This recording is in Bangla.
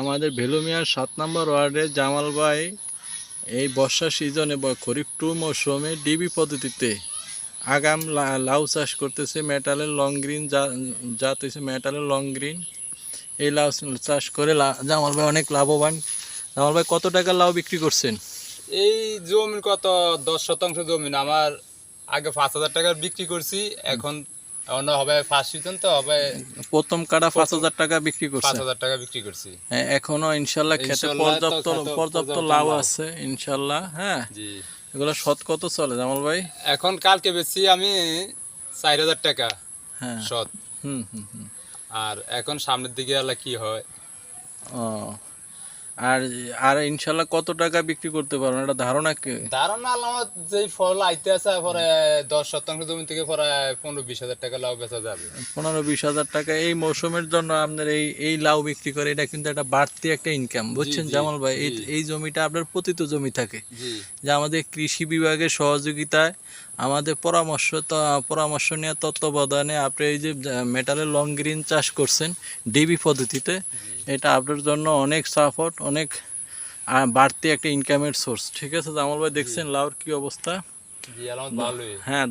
আমাদের ভেলুমিয়ার সাত নম্বর ওয়ার্ডের জামাল ভাই এই বর্ষা সিজনে বা খরিফ টু মৌসুমে ডিবি পদ্ধতিতে আগাম লাউ চাষ করতেছে মেটালের লং গ্রিন জাত হয়েছে মেটালের লং গ্রিন এই লাউ চাষ করে জামাল ভাই অনেক লাভবান। জামাল ভাই, কত টাকা লাউ বিক্রি করছেন? এই জমি কত? দশ শতাংশ জমি আমার আগে পাঁচ হাজার টাকার বিক্রি করছি, এখন অন্য হবে ফার্স্ট সিজন তো হবে প্রথম কাটা পাঁচ হাজার টাকা বিক্রি পাঁচ হাজার টাকা বিক্রি করছি। হ্যাঁ, এখনও ইনশাল্লাহ খেতে পর্যাপ্ত লাভ। আছে। ইনশাল্লাহ হ্যাঁ। এগুলো শত কত চলে জামাল ভাই? এখন কালকে বেচছি আমি চার হাজার টাকা হ্যাঁ। সৎ হুম হুম হুম। আর এখন সামনের দিকে আল্লাহ কি হয়। ও আর আর ইনশাল্লাহ কত টাকা বিক্রি করতে পারবেন? এটা ধারণা কি? ধারণা আমার যেই ফল আইতে আছে পরে দশ শতাংশ জমি থেকে পরে পনেরো বিশ হাজার টাকা লাভ বেচা যাবে। পনেরো বিশ হাজার টাকা এই মৌসুমের জন্য আপনার এই এই লাউ বিক্রি করে এটা কিন্তু একটা বাড়তি একটা ইনকাম বুঝছেন? জামাল ভাই এই জমিটা আপনার পতিত জমি থাকে। যা আমাদের কৃষি বিভাগের সহযোগিতায় আমাদের পরামর্শ পরামর্শ নিয়ে তত্ত্বাবধানে আপনি এই যে মেটালের লং গ্রিন চাষ করছেন ডিবি পদ্ধতিতে এটা আপনার জন্য অনেক সাপোর্ট অনেক বাড়তি একটা ইনকামের সোর্স ঠিক আছে জামাল ভাই দেখছেন লাউর কি অবস্থা? হ্যাঁ